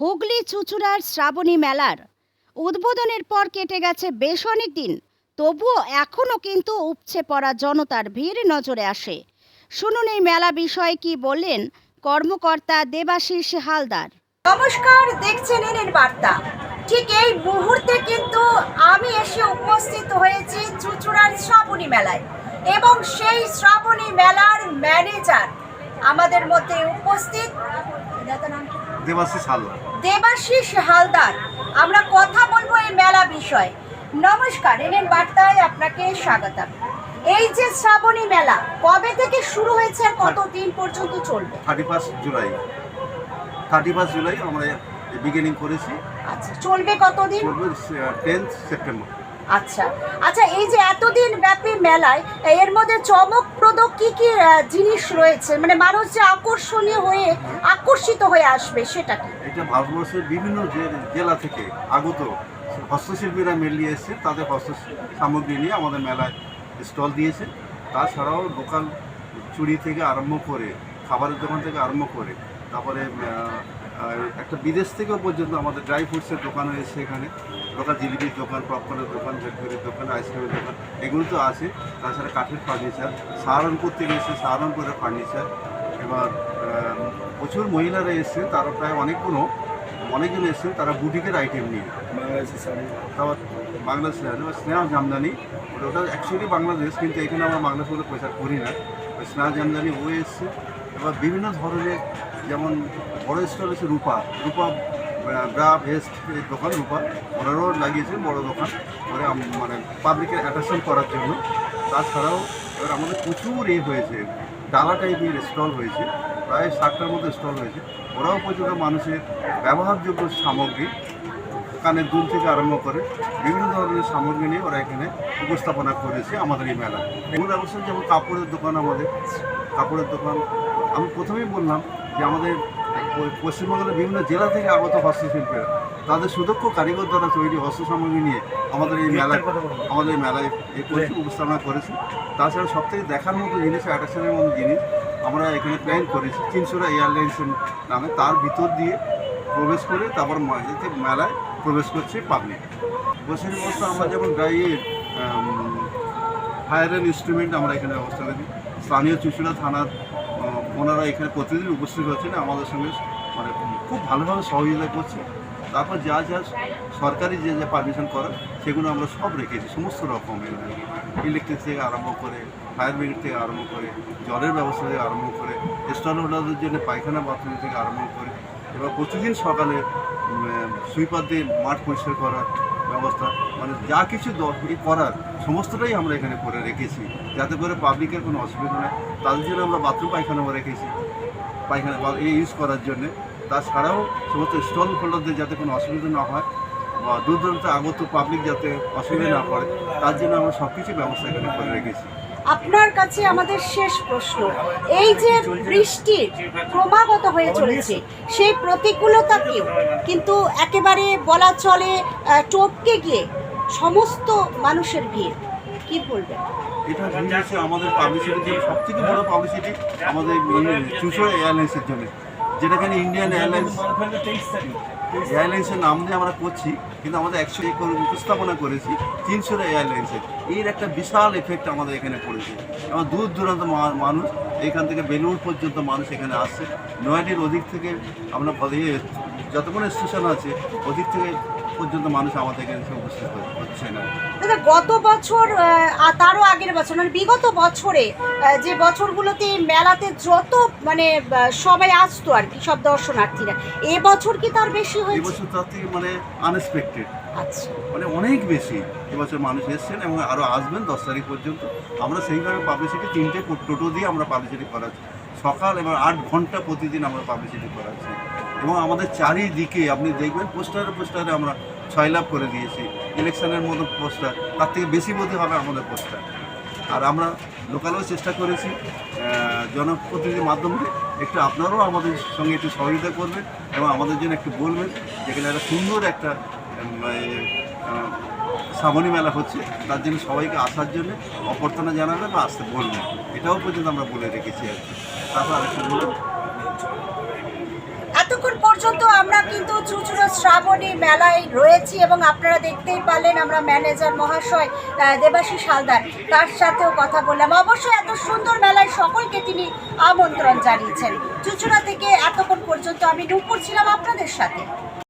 হুগলি চুচুড়ার শ্রাবণী মেলার। উদ্বোধনের পর কেটে গেছে বেশ অনেক দিন, তবুও এখনও কিন্তু উপচে পড়া জনতার ভিড় নজরে আসে। শুনুন এই মেলা বিষয়ে কি বললেন কর্মকর্তা দেবাশিস হালদার। নমস্কার, দেখছেন এনের বার্তা। ঠিক এই মুহূর্তে কিন্তু আমি এসে উপস্থিত হয়েছি চুচুড়ার শ্রাবণী মেলায় এবং সেই শ্রাবণী মেলার ম্যানেজার আমাদের মধ্যে উপস্থিত? দেবাশিস হালদার। দেবাশিস হালদার আমরা কথা বলব এই মেলা বিষয়ে। নমস্কার এনের বার্তায় আপনাকে স্বাগতম। এই যে শ্রাবণী মেলা কবে থেকে শুরু হয়েছে আর কত দিন পর্যন্ত চলবে? Thirty first July. Thirty first July আমরা বিগিনিং করেছি। আচ্ছা চলবে কতদিন? চলবে টেন্থ সেপ্টেম্বর আচ্ছা। আচ্ছা এই যে এতদিন ব্যাপী মেলায়, এর মধ্যে চমকপ্রদ কি কি জিনিস রয়েছে? মানে মানুষ যে আকর্ষণীয় হয়ে, আকর্ষিত হয়ে আসবে, সেটা কি? এটা ভারতবর্ষের বিভিন্ন জেলা থেকে আগত হস্তশিল্পীরা মেনলি এসছে, তাদের হস্ত সামগ্রী নিয়ে আমাদের মেলায় স্টল দিয়েছে। তাছাড়াও লোকাল চুরি থেকে আরম্ভ করে, খাবারের দোকান থেকে আরম্ভ করে, তারপরে আর একটা বিদেশ থেকেও পর্যন্ত আমাদের ড্রাই ফ্রুটসের দোকান এসছে এখানে। লোকাল জিলিপির দোকান পপকর্নের দোকান ভেটভেরির দোকান আইসক্রিমের দোকান এগুলো তো আছে। তাছাড়া কাঠের ফার্নিচার সাহারানপুর থেকে এসে সাহারানপুরের ফার্নিচার এবার প্রচুর মহিলারা এসছে তারা প্রায় অনেকগুলো অনেকজন এসছে তারা বুটিকের আইটেম নিয়ে। তারপর বাংলাদেশ স্নেহা জামদানি। ওটা অ্যাকচুয়ালি বাংলাদেশ কিন্তু এখানে আমরা বাংলাদেশ বলে প্রচার করি না। ওই স্নেহা জামদানি ও এসছে। এবার বিভিন্ন ধরনের যেমন বড় স্টল আছে রূপা রূপা ব্রা ভেস্ট দোকান রূপা। ওনারাও লাগিয়েছে বড় দোকান মানে মানে পাবলিকের অ্যাট্রাকশন করার জন্য। তাছাড়াও এবার আমাদের প্রচুর এ হয়েছে, ডালা টাইপের স্টল হয়েছে, প্রায় ষাটটার মতো স্টল হয়েছে। ওরাও পর্যন্ত মানুষের ব্যবহারযোগ্য সামগ্রী কানের দুল থেকে আরম্ভ করে বিভিন্ন ধরনের সামগ্রী নিয়ে ওরা এখানে উপস্থাপনা করেছে আমাদের এই মেলা এগুলো ব্যবস্থা যেমন কাপড়ের দোকান আমাদের, কাপড়ের দোকান আমি প্রথমেই বললাম যে আমাদের পশ্চিমবঙ্গের বিভিন্ন জেলা থেকে আগত হস্তশিল্পীরা তাদের সুদক্ষ কারিগর দ্বারা তৈরি হস্ত সামগ্রী নিয়ে আমাদের এই মেলায় আমাদের এই মেলায় এই করেছি উপস্থাপনা করেছি। তাছাড়া সবথেকে দেখার মতো জিনিস অ্যাট্রাকশনের মতো জিনিস আমরা এখানে প্ল্যান করেছি চিনসুরা এয়ারলাইন্সের নামে। তার ভিতর দিয়ে প্রবেশ করে তারপর ম- এতে মেলায় প্রবেশ করছে পাবলিক বসের ব্যবস্থা আমরা যেমন ড্রাইয়ের ফায়ার অ্যান্ড ইনস্ট্রুমেন্ট আমরা এখানে ব্যবস্থা করি স্থানীয় চুচুড়া থানার ওনারা এখানে প্রতিদিন উপস্থিত হচ্ছেন আমাদের সঙ্গে মানে খুব ভালোভাবে সহযোগিতা করছে। তারপর যা যা সরকারি যে যে পারমিশন করার, সেগুলো আমরা সব রেখেছি, সমস্ত রকমের ইলেকট্রিক থেকে আরম্ভ করে ফায়ার ব্রিগেড থেকে আরম্ভ করে, জলের ব্যবস্থা থেকে আরম্ভ করে স্টল হোল্ডারদের জন্য পায়খানা বাথরুম থেকে আরম্ভ করে এবার প্রতিদিন সকালে সুইপার দিয়ে মাঠ পরিষ্কার করার ব্যবস্থা মানে যা কিছু করার, সমস্তটাই আমরা এখানে করে রেখেছি। যাতে করে পাবলিকের কোনো অসুবিধা নেই তাদের জন্য আমরা বাথরুম পায়খানাও রেখেছি। পায়খানা এই ইউজ করার জন্যে। তাছাড়াও সমস্ত স্টল হোল্ডারদের যাতে কোনো অসুবিধা না হয় বা দূর দূরান্ত আগত পাবলিক যাতে অসুবিধা না পড়ে তার জন্য আমরা সব কিছু ব্যবস্থা এখানে করে রেখেছি। আপনার কাছে আমাদের শেষ প্রশ্ন। এই যে বৃষ্টি ক্রমাগত হয়ে চলেছে, সেই প্রতিকূলতাকেও কিন্তু একেবারে বলা চলে টপকে গিয়ে সমস্ত মানুষের ভিড়, কি বলবেন? এটা হচ্ছে আমাদের পাবলিসিটির জন্য সব থেকে বড় পাবলিসিটি আমাদের চুষো এয়ারলাইন্সের জন্য যেটা এখানে ইন্ডিয়ান এয়ারলাইন্স এয়ারলাইন্সের নাম দিয়ে আমরা করছি, কিন্তু আমাদের একশো একর উপস্থাপনা করেছি তিনশো এয়ারলাইন্সের এর। একটা বিশাল এফেক্ট আমাদের এখানে পড়েছে। এবং দূর দূরান্ত মানুষ, এখান থেকে বেলুড় পর্যন্ত মানুষ এখানে আসছে নয়াটির অধিক থেকে আমরা যতক্ষণ স্টেশন আছে অধিক থেকে পর্যন্ত মানুষ আমাদের এখানে উপস্থিত হচ্ছে- না। দাদা গত বছর তারও আগের বছর মানে বিগত বছরে যে বছরগুলোতে মেলাতে যত মানে সবাই আসতো আর কি সব দর্শনার্থীরা এ বছর কি তার বেশি হয়েছে? এবছর তার থেকে মানে আনএক্সপেক্টেড আচ্ছা। মানে অনেক বেশি এবছর মানুষ এসছেন এবং আরও আসবেন দশ তারিখ পর্যন্ত। আমরা সেইভাবে পাবলিসিটি তিনটে টোটো দিয়ে আমরা পাবলিসিটি করাচ্ছি। সকাল এবং আট ঘণ্টা প্রতিদিন আমরা পাবলিসিটি করাচ্ছি। এবং আমাদের চারিদিকে, আপনি দেখবেন পোস্টারে পোস্টারে আমরা ছয় লাভ করে দিয়েছি। ইলেকশনের মতো পোস্টার তার থেকে বেশি বোধ হবে আমাদের পোস্টার আর আমরা লোকালেও চেষ্টা করেছি জনপ্রতিনিধির মাধ্যমে একটু আপনারাও আমাদের সঙ্গে একটু সহযোগিতা করবেন এবং আমাদের জন্য একটু বলবেন, যেখানে একটা সুন্দর একটা শ্রাবণী মেলা হচ্ছে, তার জন্য সবাইকে আসার জন্য অভ্যর্থনা জানাবেন বা আসতে বলবেন। এটাও পর্যন্ত আমরা বলে রেখেছি আর কি। তারপর আরেকটা বলুন। এতক্ষণ পর্যন্ত আমরা কিন্তু চুচুড়ো শ্রাবণী মেলায় রয়েছি এবং আপনারা দেখতেই পারলেন আমরা ম্যানেজার মহাশয় দেবাশিস হালদার। তার সাথেও কথা বললাম। অবশ্যই এত সুন্দর মেলায় সকলকে তিনি আমন্ত্রণ জানিয়েছেন। চুচুড়া থেকে এতক্ষণ পর্যন্ত আমি নুপুর ছিলাম আপনাদের সাথে।